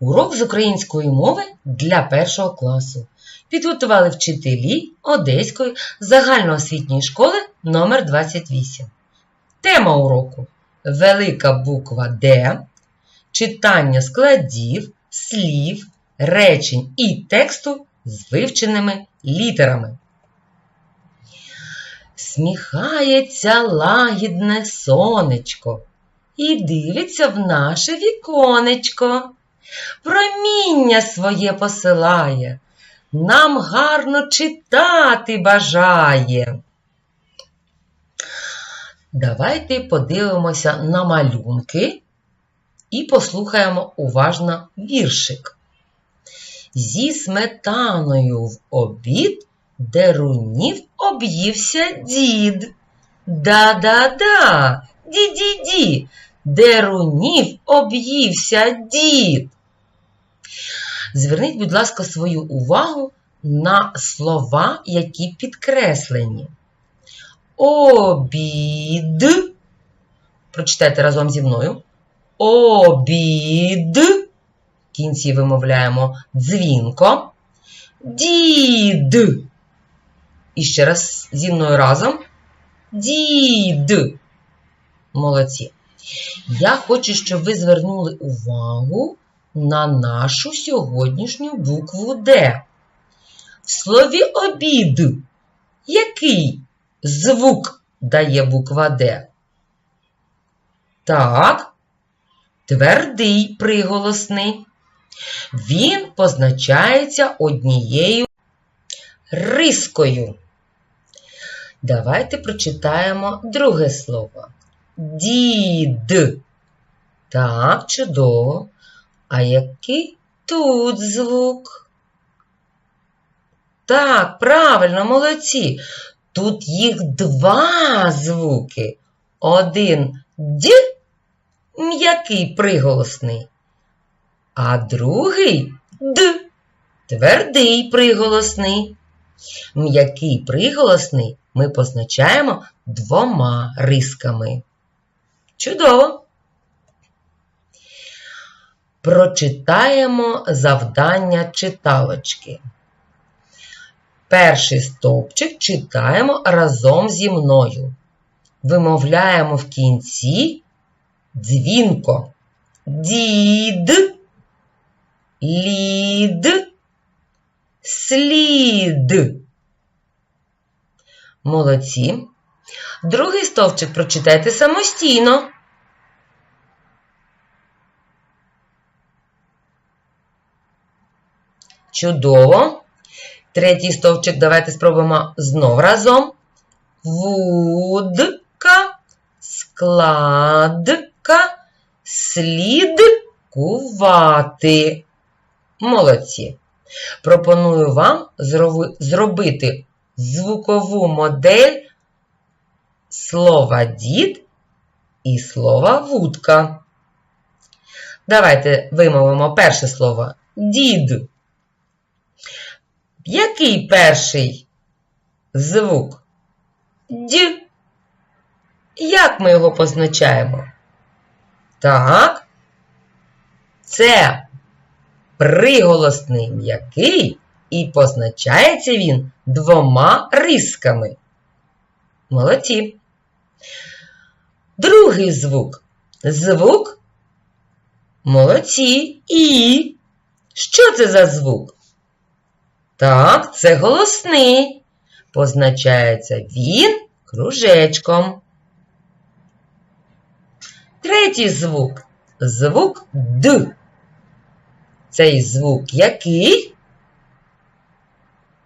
Урок з української мови для першого класу. Підготували вчителі Одеської загальноосвітньої школи номер 28 Тема уроку Велика буква Д, читання складів, слів, речень і тексту з вивченими літерами. Сміхається лагідне сонечко і дивиться в наше віконечко. Проміння своє посилає, нам гарно читати бажає. Давайте подивимося на малюнки і послухаємо уважно віршик. Зі сметаною в обід дерунів об'ївся дід. Да-да-да, ді-ді-ді, дерунів об'ївся дід. Зверніть, будь ласка, свою увагу на слова, які підкреслені. Обід. Прочитайте разом зі мною. Обід. В кінці вимовляємо дзвінко. Дід. І ще раз зі мною разом. Дід. Молодці. Я хочу, щоб ви звернули увагу на нашу сьогоднішню букву Д. В слові обід. Який звук дає буква Д? Так, твердий приголосний. Він позначається однією рискою. Давайте прочитаємо друге слово. Дід. Так, чудово. А який тут звук? Так, правильно, молодці. Тут їх два звуки. Один д, м'який приголосний, а другий д, твердий приголосний. М'який приголосний ми позначаємо двома рисками. Чудово! Прочитаємо завдання читалочки. Перший стовпчик читаємо разом зі мною. Вимовляємо в кінці дзвінко. Дід, лід, слід. Молодці. Другий стовпчик прочитайте самостійно. Чудово. Третій стовпчик давайте спробуємо знов разом. Вудка, складка, слідкувати. Молодці. Пропоную вам зробити звукову модель слова дід і слова вудка. Давайте вимовимо перше слово дід. Який перший звук? Д. Як ми його позначаємо? Так, це приголосний м'який і позначається він двома рисками. Молодці. Другий звук. Звук молодці. І. Що це за звук? Так, це голосний. Позначається він кружечком. Третій звук звук Д. Цей звук який?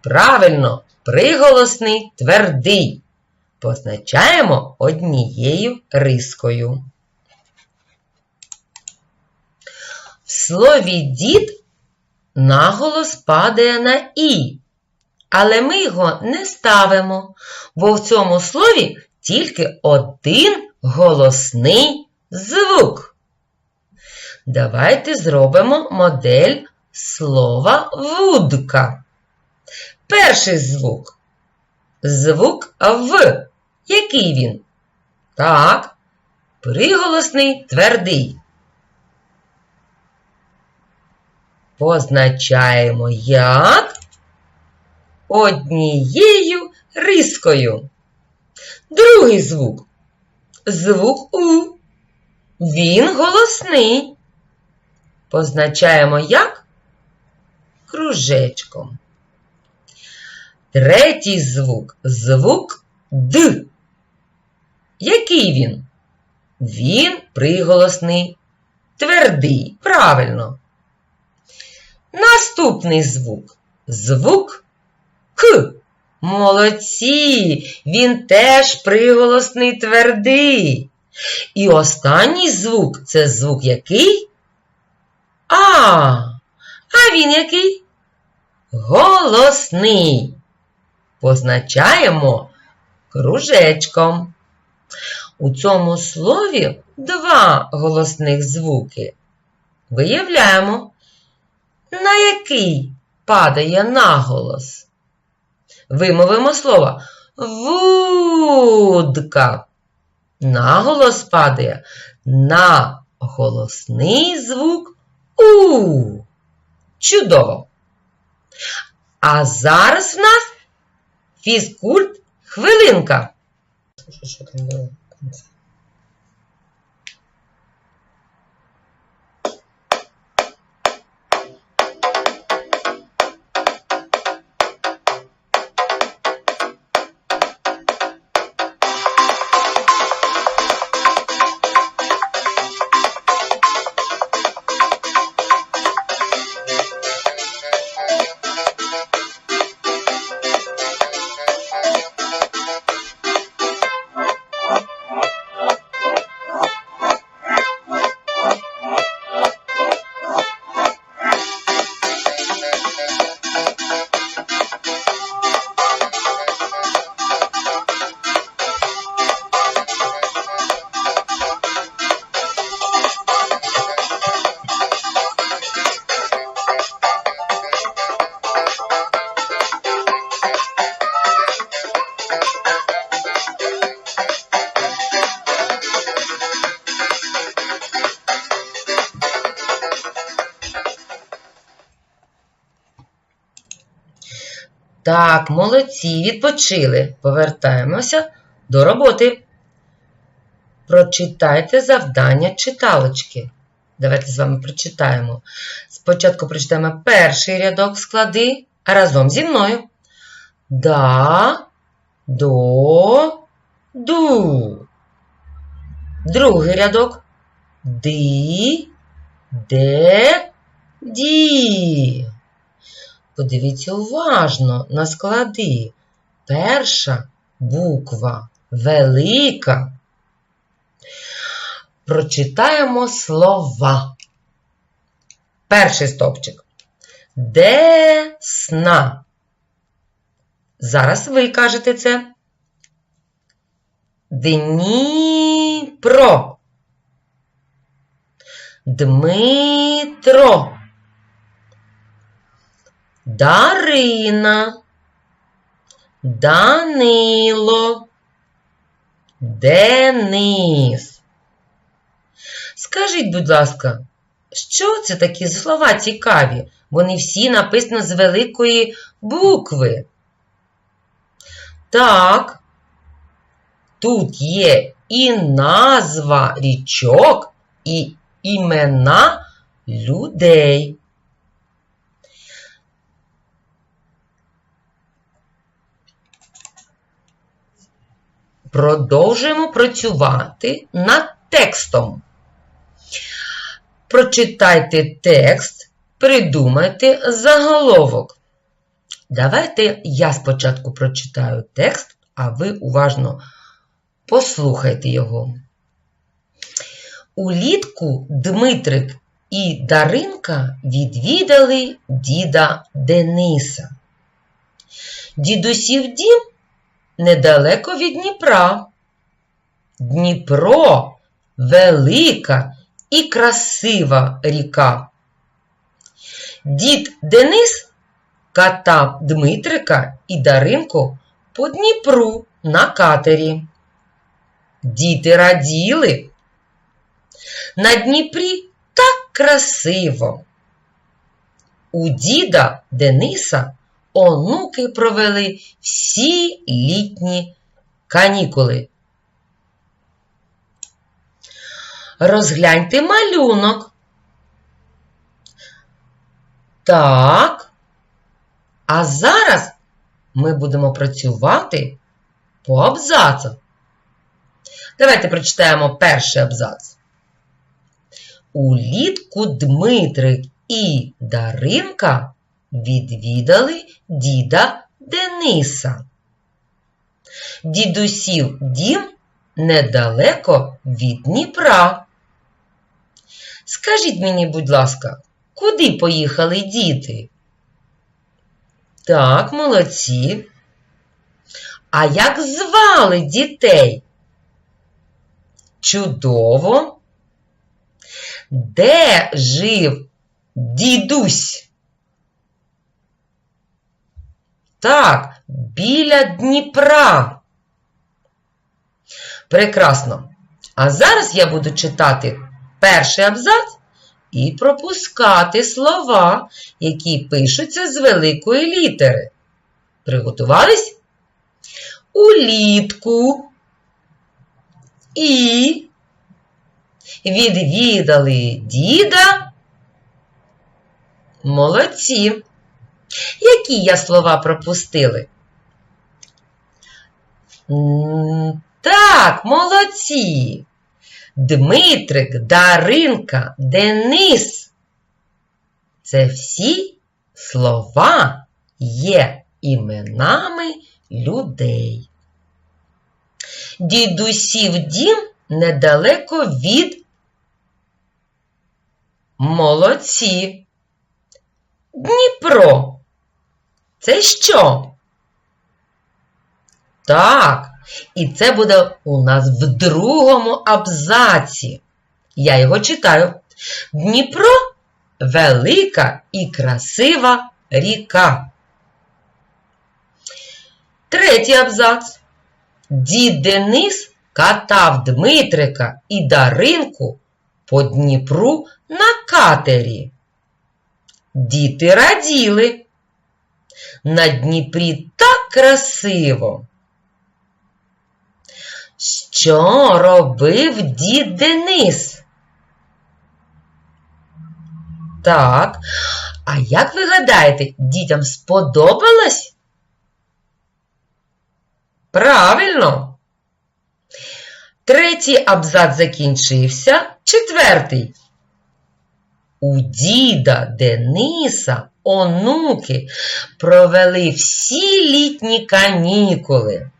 Правильно, приголосний твердий. Позначаємо однією рискою. В слові дід наголос падає на І. Але ми його не ставимо, бо в цьому слові тільки один голосний звук. Давайте зробимо модель слова вудка. Перший звук. Звук В. Який він? Так, приголосний твердий. Позначаємо як однією рискою. Другий звук. Звук У. Він голосний. Позначаємо як кружечком. Третій звук звук Д. Який він? Він приголосний, твердий. Правильно. Наступний звук звук К. Молодці! Він теж приголосний твердий. І останній звук це звук який? А. А він який? Голосний. Позначаємо кружечком. У цьому слові два голосних звуки. Виявляємо, на який падає наголос. Вимовимо слово вудка. Наголос падає на голосний звук У. Чудово! А зараз в нас фізкульт хвилинка. Що там було? Так, молодці, відпочили. Повертаємося до роботи. Прочитайте завдання читалочки. Давайте з вами прочитаємо. Спочатку прочитаємо перший рядок склади разом зі мною. Да, до, ду. Другий рядок. Ди, де, ді. Подивіться уважно на склади. Перша буква велика. Прочитаємо слова. Перший стовпчик. Десна. Зараз ви кажете це. Дніпро. Дмитро. Дарина, Данило, Денис. Скажіть, будь ласка, що це такі слова цікаві? Вони всі написані з великої букви. Так, тут є і назва річок, і імена людей. Продовжуємо працювати над текстом. Прочитайте текст, придумайте заголовок. Давайте я спочатку прочитаю текст, а ви уважно послухайте його. Улітку Дмитрик і Даринка відвідали діда Дениса. Дідусів дім недалеко від Дніпра. Дніпро велика і красива ріка. Дід Денис катав Дмитрика і Даринку по Дніпру на катері. Діти раділи. На Дніпрі так красиво. У діда Дениса онуки провели всі літні канікули. Розгляньте малюнок. Так. А зараз ми будемо працювати по абзацах. Давайте прочитаємо перший абзац. Улітку Дмитрик і Даринка відвідали діда Дениса. Дідусів дім недалеко від Дніпра. Скажіть мені, будь ласка, куди поїхали діти? Так, молодці. А як звали дітей? Чудово. Де жив дідусь? Так, біля Дніпра. Прекрасно. А зараз я буду читати перший абзац і пропускати слова, які пишуться з великої літери. Приготувались? Улітку і відвідали діда. Молодці. Які я слова пропустили? Так, молодці. Дмитрик, Даринка, Денис. Це всі слова є іменами людей. Дідусів дім недалеко від молодці. Дніпро. Це що? Так, і це буде у нас в другому абзаці. Я його читаю. Дніпро велика і красива ріка. Третій абзац. Дід Денис катав Дмитрика і Даринку по Дніпру на катері. Діти раділи. На Дніпрі так красиво. Що робив дід Денис? Так, а як ви гадаєте, дітям сподобалось? Правильно. Третій абзац закінчився. Четвертий. У діда Дениса онуки провели всі літні канікули.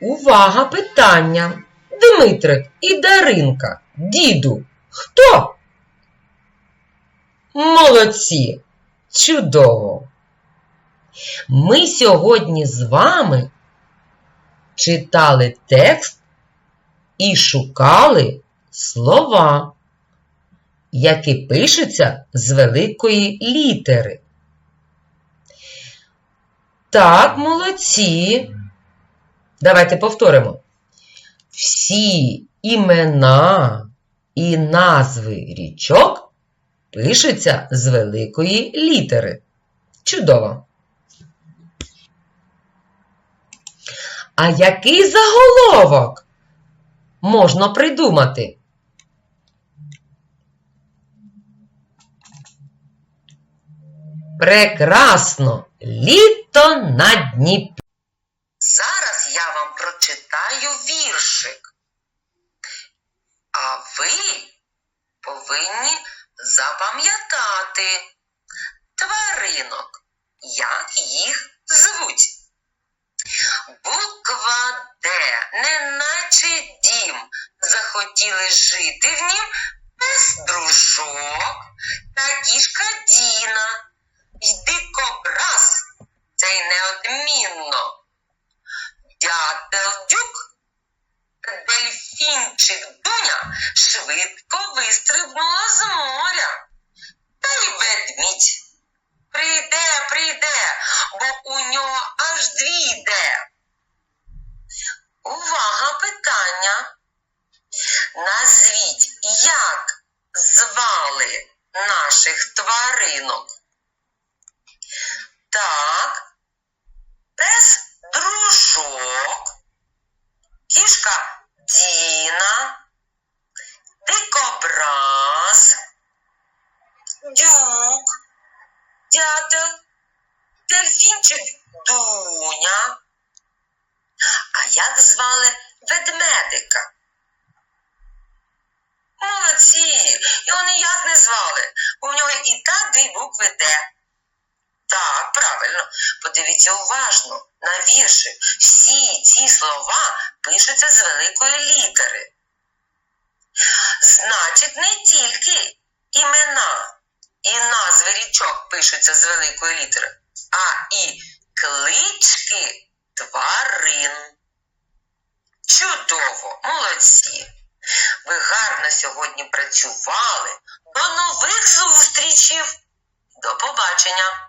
Увага, питання. Дмитрик і Даринка, діду, хто? Молодці! Чудово! Ми сьогодні з вами читали текст і шукали слова, які пишуться з великої літери. Так, молодці. Давайте повторимо. Всі імена і назви річок пишуться з великої літери. Чудово! А який заголовок можна придумати? Прекрасно! Літо на Дніпрі. Зараз я вам прочитаю віршик. А ви повинні запам'ятати тваринок, як їх звуть. Буква Д, неначе дім, захотіли жити в нім без дружок та кішка Діна. Й дикобраз, цей неодмінно. Дятел дюк, дельфінчик Дуня швидко вистрибнула з моря. Та й ведмідь. Прийде, прийде, бо у нього аж дві йде. Увага, питання. Назвіть, як домашніх тваринок. Так, пес дружок, кішка Діна, дикобраз, дюк, дятел, дельфінчик Дуня. А як звали ведмедика? Молодці, його ніяк не звали, бо в нього і так дві букви Д. Подивіться уважно на віршик. Всі ці слова пишуться з великої літери. Значить, не тільки імена і назви річок пишуться з великої літери, а і клички тварин. Чудово, молодці! Ви гарно сьогодні працювали. До нових зустрічей! До побачення!